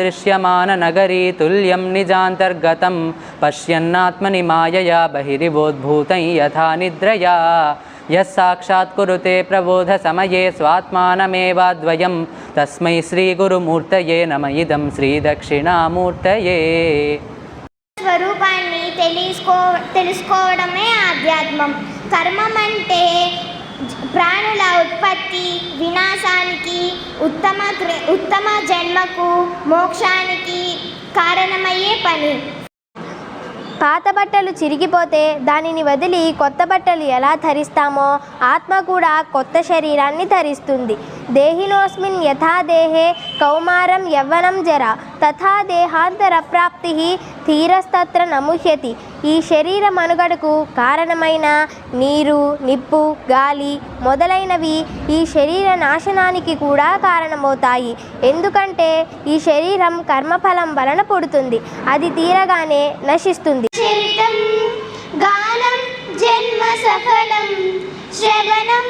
దృశ్యమాననగరీ తుల్యం నిజాంతర్గతం పశ్యన్నాత్మని మాయయా బహిరివోద్భూతం యథా నిద్రయా యస్సాక్షాత్ కురుతే ప్రబోధ సమయే స్వాత్మానమేవాద్వయం తస్మై శ్రీగురుమూర్తయే నమ ఇదం శ్రీదక్షిణామూర్తయే స్వరూపాన్ని తెలుసుకో తెలుసుకోవడమే ఆధ్యాత్మం కర్మం అంటే ప్రాణుల ఉత్పత్తి వినాశానికి ఉత్తమ ఉత్తమ జన్మకు మోక్షానికి కారణమయ్యే పని. పాత బట్టలు చిరిగిపోతే దానిని వదిలి కొత్త బట్టలు ఎలా ధరిస్తామో ఆత్మ కూడా కొత్త శరీరాన్ని ధరిస్తుంది. దేహినోస్మిన్ యథా దేహే కౌమారం యవ్వనం జర తథా దేహాంతరప్రాప్తి తీరస్తత్ర నముహ్యతి. ఈ శరీర మనుగడకు కారణమైన నీరు నిప్పు గాలి మొదలైనవి ఈ శరీర నాశనానికి కూడా కారణమవుతాయి. ఎందుకంటే ఈ శరీరం కర్మఫలం వలన పుడుతుంది. అది తీరగానే నశిస్తుంది. గానం జన్మ సఫలం శ్రవణం